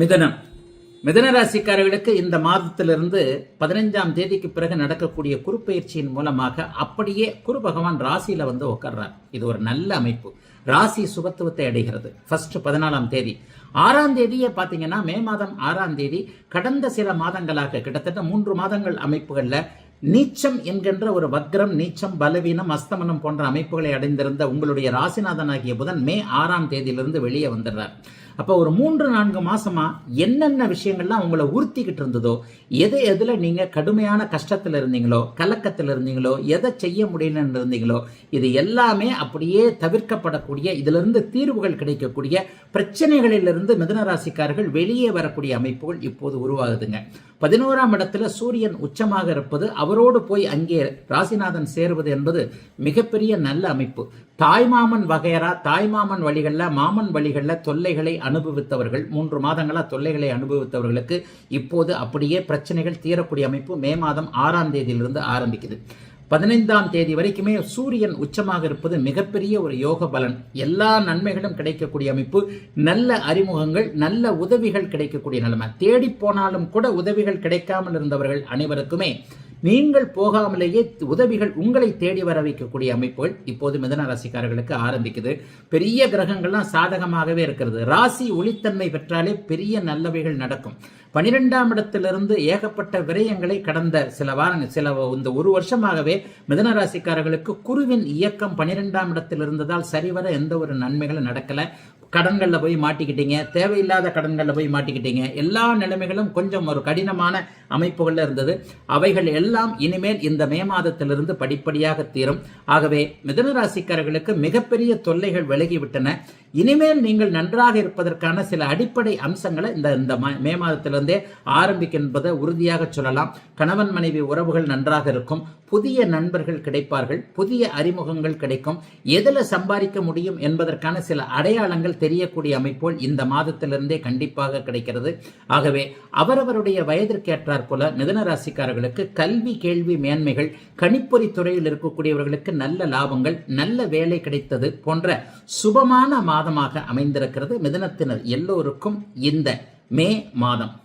மிதனம். மிதன ராசிக்காரர்களுக்கு இந்த மாதத்திலிருந்து பதினைஞ்சாம் தேதிக்கு பிறகு நடக்கக்கூடிய குறுபயிற்சியின் மூலமாக அப்படியே குரு பகவான் ராசியில வந்து உட்கார்றார் இது ஒரு நல்ல அமைப்பு. ராசி சுபத்துவத்தை அடைகிறது. ஃபர்ஸ்ட் பதினாலாம் தேதி. ஆறாம் தேதியே பார்த்தீங்கன்னா மே மாதம் ஆறாம் தேதி. கடந்த சில மாதங்களாக கிட்டத்தட்ட மூன்று மாதங்கள் அமைப்புகள்ல நீச்சம் என்கின்ற ஒரு வக்ரம் நீச்சம் பலவீனம் அஸ்தமனம் போன்ற அமைப்புகளை அடைந்திருந்த உங்களுடைய ராசிநாதனாகிய புதன் மே ஆறாம் தேதியிலிருந்து வெளியே வந்துடுறார். அப்போ ஒரு மூன்று நான்கு மாசமா என்னென்ன விஷயங்கள்லாம் உங்களை உறுத்திக்கிட்டு இருந்ததோ எது எதில் நீங்க கடுமையான கஷ்டத்தில் இருந்தீங்களோ கலக்கத்தில் இருந்தீங்களோ எதை செய்ய முடியலன்னு இருந்தீங்களோ இது எல்லாமே அப்படியே தவிர்க்கப்படக்கூடிய இதிலிருந்து தீர்வுகள் கிடைக்கக்கூடிய பிரச்சனைகளிலிருந்து மிதனராசிக்காரர்கள் வெளியே வரக்கூடிய அமைப்புகள் இப்போது உருவாகுதுங்க. பதினோராம் இடத்துல சூரியன் உச்சமாக இருப்பது அவரோடு போய் அங்கே ராசிநாதன் சேருவது என்பது மிகப்பெரிய நல்ல அமைப்பு. தாய்மாமன் வகையரா தாய்மாமன் வழிகளில் மாமன் வழிகளில் தொல்லைகளை அனுபவித்தவர்கள் மூன்று மாதங்களாக தொல்லைகளை அனுபவித்தவர்களுக்கு இப்போது அப்படியே பிரச்சனைகள் தீரக்கூடிய அமைப்பு மே மாதம் ஆறாம் தேதியிலிருந்து ஆரம்பிக்குது. பதினைந்தாம் தேதி வரைக்குமே சூரியன் உச்சமாக இருப்பது மிகப்பெரிய ஒரு யோக பலன். எல்லா நன்மைகளும் கிடைக்கக்கூடிய அமைப்பு நல்ல அறிமுகங்கள் நல்ல உதவிகள் கிடைக்கக்கூடிய நிலைமை. தேடி போனாலும் கூட உதவிகள் கிடைக்காமல் இருந்தவர்கள் அனைவருக்குமே நீங்கள் போகாமலேயே உதவிகள் உங்களை தேடி வர வைக்கக்கூடிய அமைப்புகள் இப்போது மிதன ராசிக்காரர்களுக்கு ஆரம்பிக்குது. பெரிய கிரகங்கள்லாம் சாதகமாகவே இருக்கிறது. ராசி ஒளித்தன்மை பெற்றாலே பெரிய நல்லவைகள் நடக்கும். பனிரெண்டாம் இடத்திலிருந்து ஏகப்பட்ட விரயங்களை கடந்த சில வாரம் சில இந்த ஒரு வருஷமாகவே மிதன ராசிக்காரர்களுக்கு குருவின் இயக்கம் பனிரெண்டாம் இடத்தில் இருந்ததால் சரிவர எந்த ஒரு நன்மைகளும் நடக்கல. கடன்களில் போய் மாட்டிக்கிட்டீங்க. தேவையில்லாத கடன்களில் போய் மாட்டிக்கிட்டீங்க. எல்லா நிலைமைகளும் கொஞ்சம் ஒரு கடினமான அமைப்புகளில் இருந்தது. அவைகள் எல்லாம் இனிமேல் இந்த மே மாதத்திலிருந்து படிப்படியாக தீரும். ஆகவே மிதன ராசிக்காரர்களுக்கு மிகப்பெரிய தொல்லைகள் விலகிவிட்டன. இனிமேல் நீங்கள் நன்றாக இருப்பதற்கான சில அடிப்படை அம்சங்களை இந்த இந்த மே மாதத்திலிருந்தே ஆரம்பிக்கும் உறுதியாக சொல்லலாம். கணவன் மனைவி உறவுகள் நன்றாக இருக்கும். புதிய நண்பர்கள் கிடைப்பார்கள். புதிய அறிமுகங்கள் கிடைக்கும். எதில் சம்பாதிக்க முடியும் என்பதற்கான சில அடையாளங்கள் தெரியக்கூடிய அமைப்போல் இந்த மாதத்திலிருந்தே கண்டிப்பாக கிடைக்கிறது. ஆகவே அவரவருடைய வயதிற்கேற்றார் போல மிதன ராசிக்காரர்களுக்கு கல்வி கேள்வி மேன்மைகள் கணிப்பொறி துறையில் இருக்கக்கூடியவர்களுக்கு நல்ல லாபங்கள் நல்ல வேலை கிடைத்தது போன்ற சுபமான மாதமாக அமைந்திருக்கிறது. மிதனத்தினர் எல்லோருக்கும் இந்த மே மாதம்.